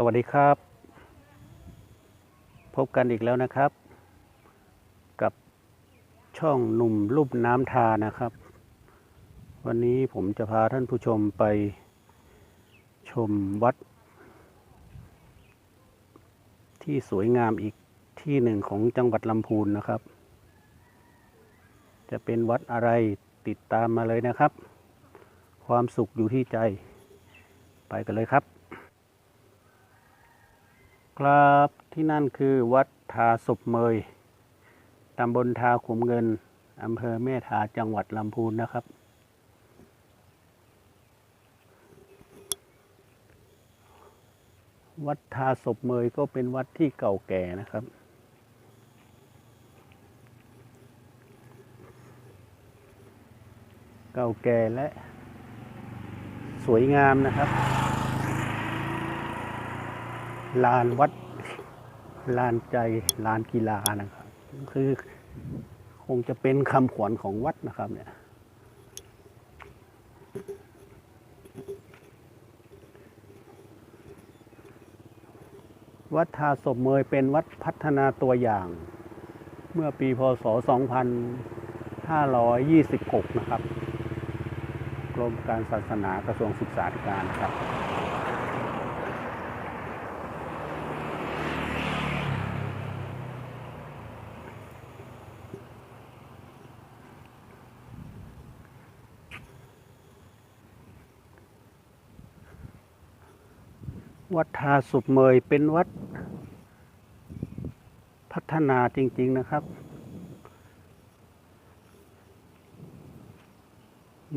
สวัสดีครับ พบกันอีกแล้วนะครับ กับช่องหนุ่มรูปน้ำทานะครับ วันนี้ผมจะพาท่านผู้ชมไปชมวัด ที่สวยงามอีกที่หนึ่งของจังหวัดลำพูนนะครับ จะเป็นวัดอะไรติดตามมาเลยนะครับ ความสุขอยู่ที่ใจ ไปกันเลยครับ ครับที่นั่นคือวัดทาศพเมยตำบลทาขุมเงินอำเภอแม่ทาจังหวัดลำพูนนะครับ วัดทาศพเมยก็เป็นวัดที่เก่าแก่นะครับ เก่าแก่และสวยงามนะครับ ลานวัด ลานใจ ลานกีฬานะครับ คือคงจะเป็นคำขวัญของวัดนะครับเนี่ยวัดทาศพเมยเป็นวัดพัฒนาตัวอย่าง เมื่อปีพศ 2526 นะครับ กรมการศาสนากระทรวงศึกษาธิการครับ วัดทาสุบเมยเป็นวัดพัฒนาจริง ๆนะครับ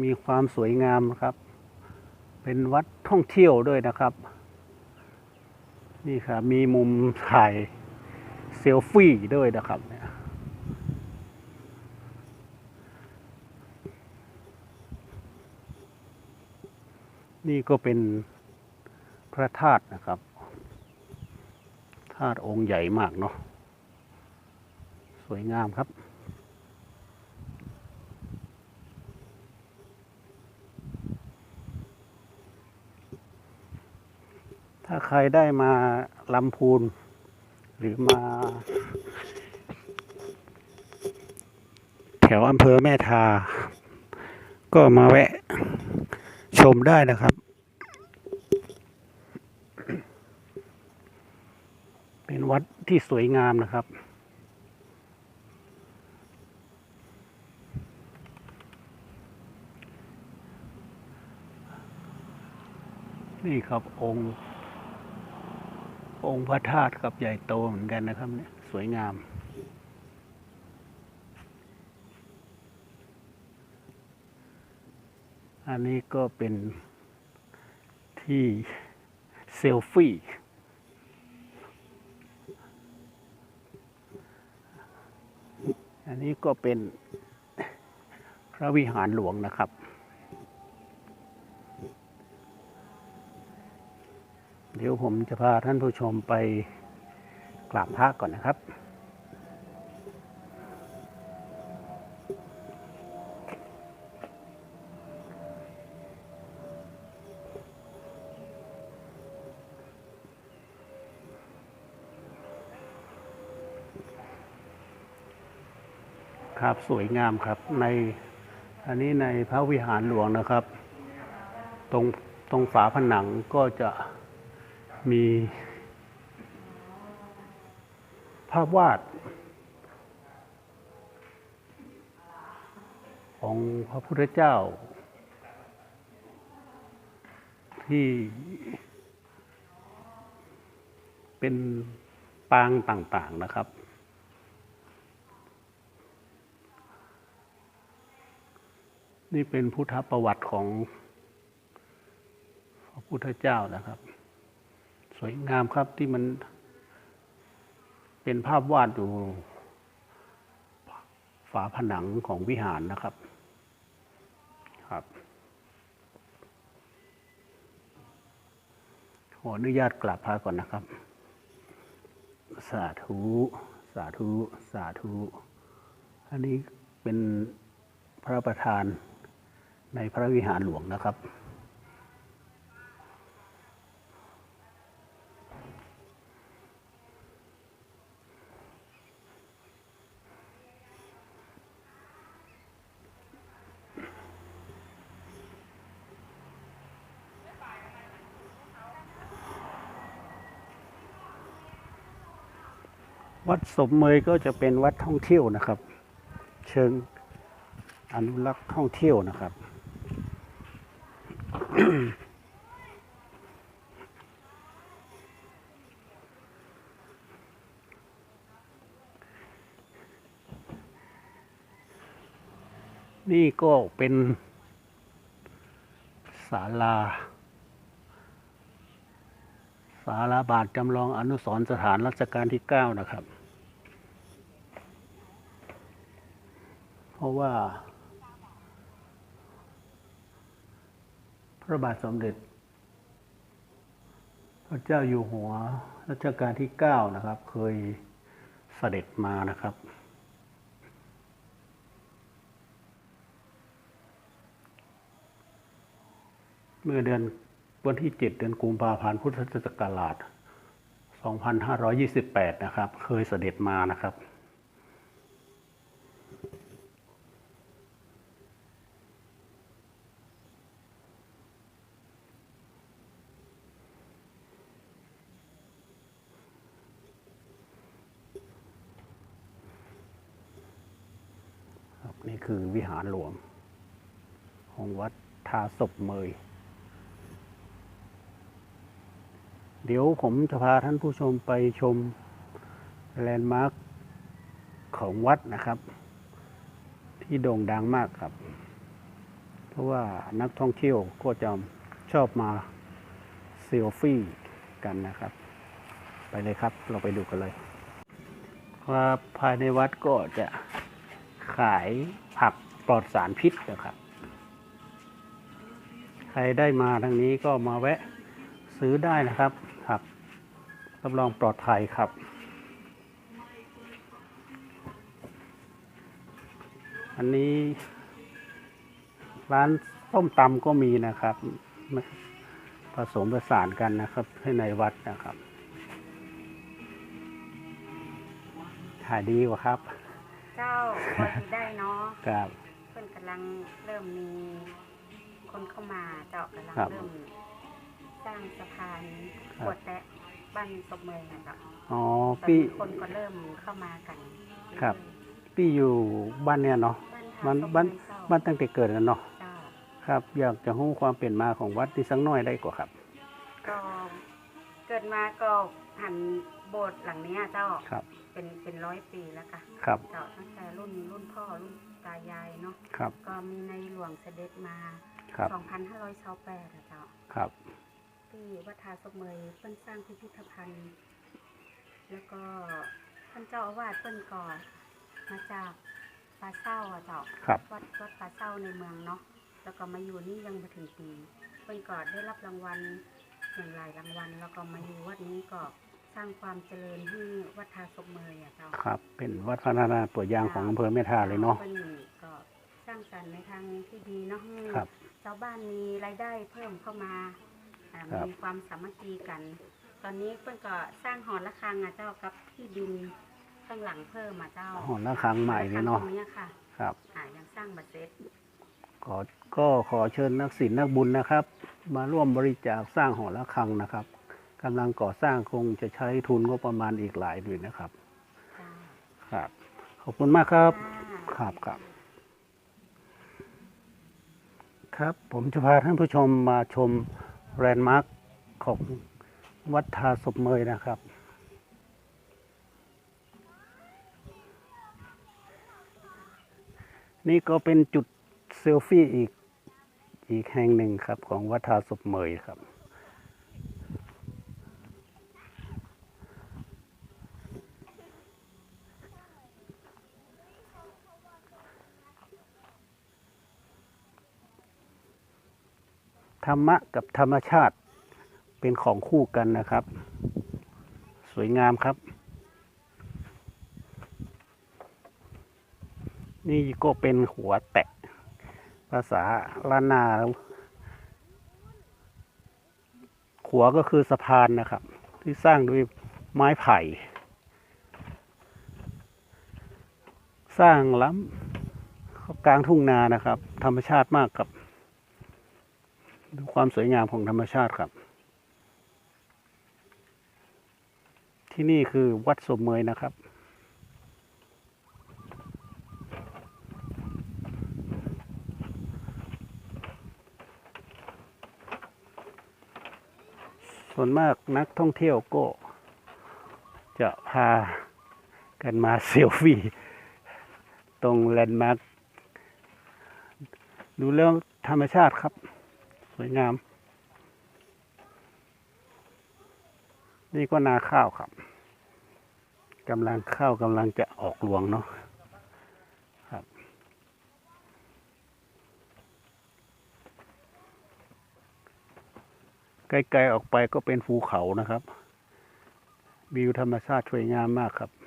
มีความสวยงามครับ เป็นวัดท่องเที่ยวด้วยนะครับ นี่ครับ มีมุมถ่ายเซลฟี่ด้วยนะครับเนี่ยนี่ก็เป็น พระธาตุนะครับธาตุองค์ใหญ่มากเนาะสวยงามครับ ถ้าใครได้มาลำพูน หรือมา แถวอำเภอแม่ทา ก็มาแวะชมได้นะครับ เป็นวัด ที่สวยงามนะครับ นี่ครับองค์ องค์พระธาตุครับใหญ่โตเหมือนกันนะครับเนี่ยสวยงามอันนี้ก็เป็นที่เซลฟี่ นี้ก็เป็นพระวิหารหลวงนะครับ เดี๋ยวผมจะพาท่านผู้ชมไปกราบพระก่อนนะครับ สวยงามครับ ในอันนี้ในพระวิหารหลวงนะครับ ตรงตรงฝาผนังก็จะมี ภาพวาด ของพระพุทธเจ้า ที่เป็นปางต่าง ๆ นะครับ นี่เป็นพุทธประวัติของพระพุทธเจ้านะครับ สวยงามครับที่มันเป็นภาพวาดอยู่ฝาผนังของวิหารนะครับครับขออนุญาตกลับพระก่อนนะครับ สาธุ สาธุ สาธุ อันนี้เป็นพระประธาน ในพระวิหารหลวงนะครับ วัดสมเมยก็จะเป็นวัดท่องเที่ยวนะครับ เชิงอนุรักษ์ท่องเที่ยวนะครับ นี่ก็เป็นศาลาศาลาบาทจำลองอนุสรณ์สถานรัชกาลที่เก้านะครับ เพราะว่า ระบาทสมเด็จ พระเจ้าอยู่หัวรัชกาลที่เก้านะครับ เคยเสด็จมานะครับ เมื่อเดือนวันที่ 7 เดือนกุมภาพันธ์พุทธศักราช 2528 นะครับ เคยเสด็จมานะครับ่คือวิหารหลวง ของวัดทาศพเมย เดี๋ยวผมจะพาท่านผู้ชมไปชมแลนด์มาร์คของวัดนะครับ ที่โด่งดังมากครับ เพราะว่านักท่องเที่ยวก็จะชอบมาเซลฟี่กันนะครับ ไปเลยครับ เราไปดูกันเลยว่าภายในวัดก็จะ ขายผักปลอดสารพิษนะครับ ใครได้มาทางนี้ก็มาแวะซื้อได้นะครับผักรับรองปลอดภัยครับ อันนี้ร้านต้มตำก็มีนะครับ ผสมประสานกันนะครับให้ในวัดนะครับ ขายดีกว่าครับ เจ้าพอที่ได้เนาะครับ เพิ่นกำลังเริ่มมี คนเข้ามาเจ้ากำลังครับ เริ่ม สร้างสะพานครับขวดแตะบ้านศพเมยนะเจ้าอ๋อตอนพี่นี้คนก็เริ่มเข้ามากันครับพี่อยู่บ้านเนี่ยเนาะ บ้านบ้านทางศพเมยเจ้าบ้านตั้งแต่เกิดแล้วเนาะเจ้าครับ อยากจะรู้ความเป็นมาของวัดที่สักหน้อยได้กว่าครับ ก็เกิดมาก็หัน โบสถ์หลังเนี้ยเจ้าครับ เป็นเป็นร้อยปีแล้วค่ะครับ เจ้าตั้งแต่รุ่นรุ่นพ่อรุ่นตายายเนาะครับ ก็มีในหลวงเสด็จมาครับ 2528อะเจ้าครับ ที่วัดทาสมเมยเพิ่นสร้างพิพิธภัณฑ์ แล้วก็ท่านเจ้าอาวาสเพิ่นก่อมาจากปลาเศร้าอะเจ้าครับ วัดวัดปลาเศร้าในเมืองเนาะแล้วก็มาอยู่นี่ยังมาถึงปีเพิ่นก็ได้รับรางวัลอย่างหลายรางวัล แล้วก็มาอยู่วัดนี้ก็ สร้างความเจริญให้วัดทาสมเมยอะเจ้าครับ เป็นวัดพัฒนาตัวอย่างของอำเภอแม่ท่าเลยเนาะเพิ่นก็สร้างสรรค์ในทางที่ดีเนาะให้ครับชาวบ้านมีรายได้เพิ่มเข้ามาอ่าครับมีความสามัคคีกัน ตอนนี้เพิ่นก็สร้างหอระฆังอะเจ้ากับที่ดินข้างหลังเพิ่มมาเจ้าหอระฆังใหม่เลยเนาะ หอรฆังตรงเนี้ยค่ะครับ อ่ายังสร้างบัตเซ็ตขอก็ขอเชิญนักศิลป์นักบุญนะครับ มาร่วมบริจาคสร้างหอระฆังนะครับ กำลังก่อสร้างคงจะใช้ทุนงบประมาณอีกหลายด้วยนะครับจ้าครับ ขอบคุณมากครับค่ะครับครับ ครับ ผมจะพาท่านผู้ชมมาชมแลนด์มาร์คของวัดทาศพเมยนะครับ นี่ก็เป็นจุดเซลฟี่อีกอีกแห่งหนึ่งครับของวัดทาศพเมยครับ ธรรมะกับธรรมชาติเป็นของคู่กันนะครับ สวยงามครับ นี่ก็เป็นหัวแตะ ภาษาล้านนาหัวก็คือสะพานนะครับ ที่สร้างด้วยไม้ไผ่ สร้างล้ำกลางทุ่งนานะครับ ธรรมชาติมากครับ ดูความสวยงามของธรรมชาติครับ ที่นี่คือวัดสมเมยนะครับ ส่วนมากนักท่องเที่ยวก็ จะพากันมาเซลฟี่ ตรงแลนด์มาร์คดูเรื่องธรรมชาติครับ สวยงาม นี่ก็นาข้าวครับกำลังข้าวกำลังจะออกรวงเนาะครับ ไกลๆออกไปก็เป็นภูเขานะครับ วิวธรรมชาติสวยงามมากครับ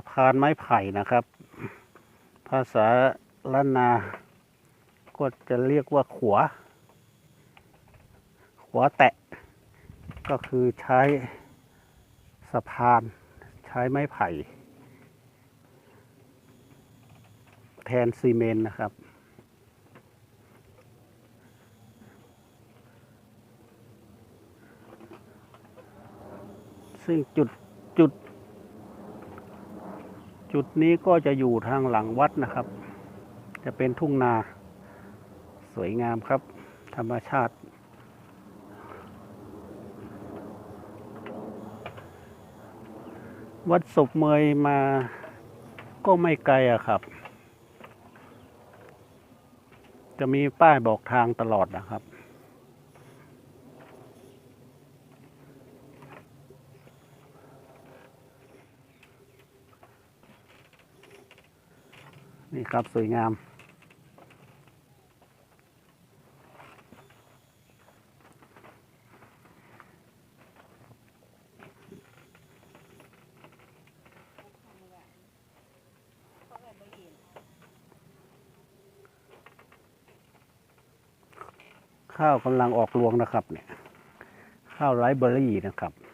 ะพานไม้ไผ่นะครับ ภาษาล้านนา ก็จะเรียกว่าขวขวแตะ ก็คือใช้สะพานใช้ไม้ไผ่ แทนซีเมนต์นะครับซึ่งจุดจุด จุดนี้ก็จะอยู่ทางหลังวัดนะครับ จะเป็นทุ่งนา สวยงามครับ ธรรมชาติ วัดศพเมยมาก็ไม่ไกลอะครับ จะมีป้ายบอกทางตลอดนะครับ นี่ครับสวยงามข้าวกำลังออกรวงนะครับเนี่ยข้าวไรเบอร์รี่นะครับ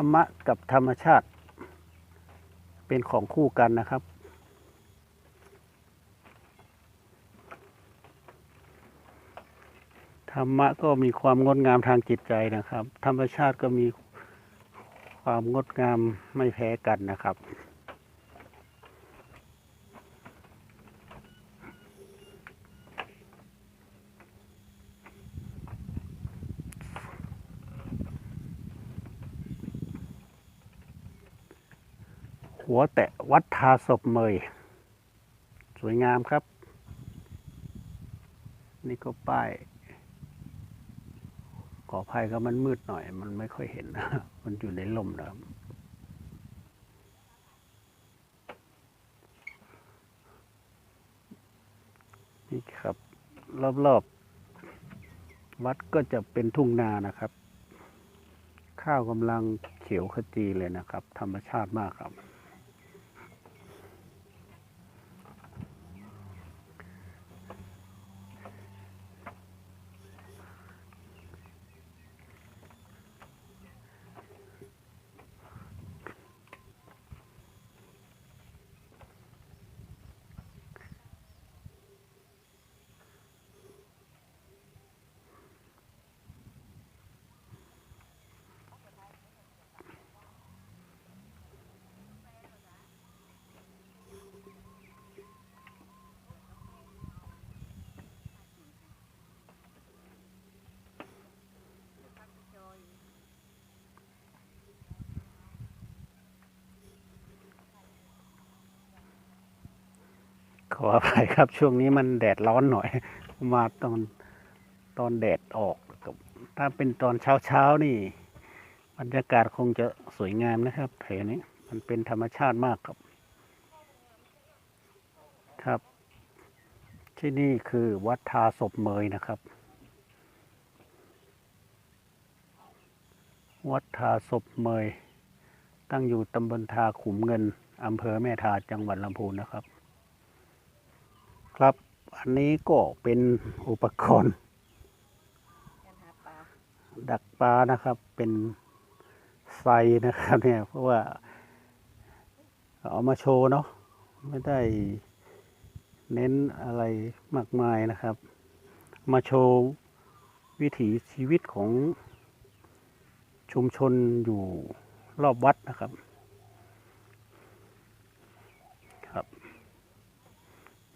รรมะกับธรรมชาติ เป็นของคู่กันนะครับ ธรรมะก็มีความงดงามทางจิตใจนะครับ ธรรมชาติก็มีความงดงามไม่แพ้กันนะครับ หัวแตะวัดทาศพเมย สวยงามครับ นี่ก็ป้ายขออภัยครับมันมืดหน่อย มันไม่ค่อยเห็นมันอยู่ในลมนะครับนี่ครับ รอบๆ วัดก็จะเป็นทุ่งนานะครับ ข้าวกำลังเขียวขจีเลยนะครับ ธรรมชาติมากครับ ออภัยครับ ช่วงนี้มันแดดร้อนหน่อย มาตอนตอนแดดออกกับถ้าเป็นตอนเช้าเช้านี่บรรยากาศคงจะสวยงามนะครับแถวนี้ มันเป็นธรรมชาติมากครับ ครับ ที่นี่คือวัดทาศพเมยนะครับ วัดทาศพเมย ตั้งอยู่ตำบลทาขุมเงินอำเภอแม่ทาจังหวัดลำพูนนะครับ ครับ อันนี้ก็เป็นอุปกรณ์ ดักปลานะครับ เป็นไซนะครับ เนี่ย เพราะว่าเอามาโชว์เนาะไม่ได้เน้นอะไรมากมายนะครับ มาโชว์วิถีชีวิตของชุมชนอยู่รอบวัดนะครับ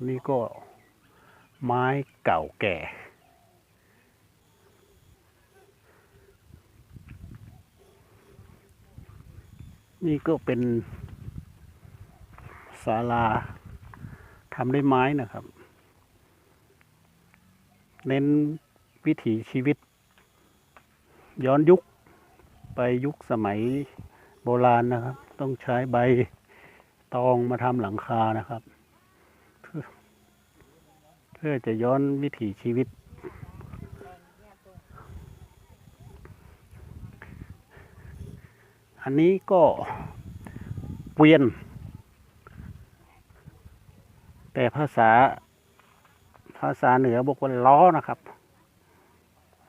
นี่ก็ไม้เก่าแก่ นี่ก็เป็นศาลาทำด้วยไม้นะครับ เน้นวิถีชีวิต ย้อนยุคไปยุคสมัยโบราณนะครับ ต้องใช้ใบตองมาทำหลังคานะครับ พื่อจะย้อนวิถีชีวิต อันนี้ก็เกวียน แต่ภาษา ภาษาเหนือบอกว่าล้อนะครับ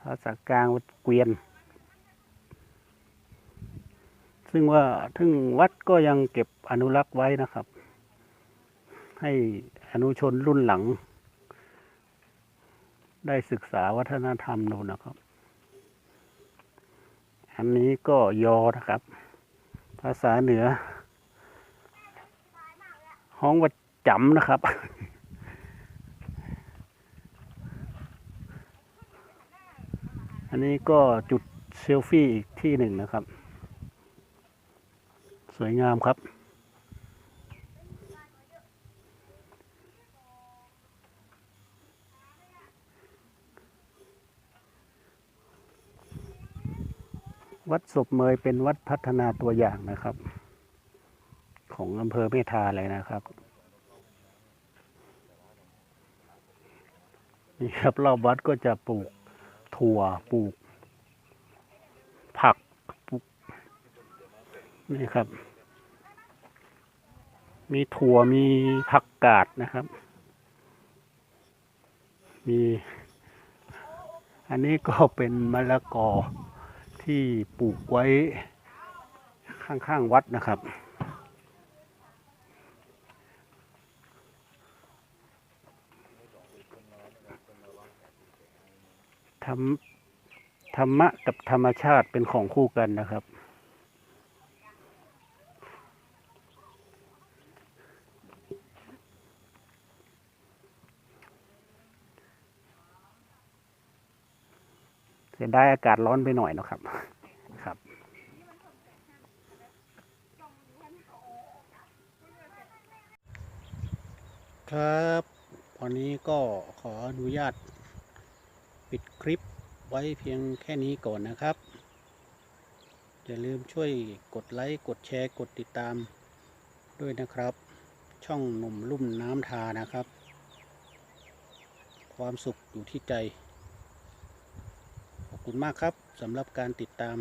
ภาษากลางว่าเกวียน ซึ่งว่าทึ่งวัดก็ยังเก็บอนุรักษ์ไว้นะครับ ให้อนุชนรุ่นหลัง ได้ศึกษาวัฒนธรรมดูนะครับ อันนี้ก็ยอนะครับ ภาษาเหนือ ห้องว่าจำนะครับ อันนี้ก็จุดเซลฟี่อีกที่หนึ่งนะครับ สวยงามครับ วัดศพเมยเป็นวัดพัฒนาตัวอย่างนะครับ ของอำเภอเมทาเลยนะครับ นี่ครับรอบวัดก็จะปลูกถั่วปลูก ผักปลูกนี่ครับ มีถั่วมีผักกาดนะครับ มี อันนี้ก็เป็นมะละกอ ที่ปลูกไว้ข้างๆวัดนะครับ ธรรมธรรมะกับธรรมชาติเป็นของคู่กันนะครับ เสียดายอากาศร้อนไปหน่อยนะครับครับครับวันนี้ก็ขออนุญาตปิดคลิปไว้เพียงแค่นี้ก่อนนะครับ อย่าลืมช่วยกดไลค์ กดแชร์ กดติดตามด้วยนะครับ ช่องหนุ่มลุ่มน้ำทานะครับ ความสุขอยู่ที่ใจ คุณมากครับสำหรับการติดตาม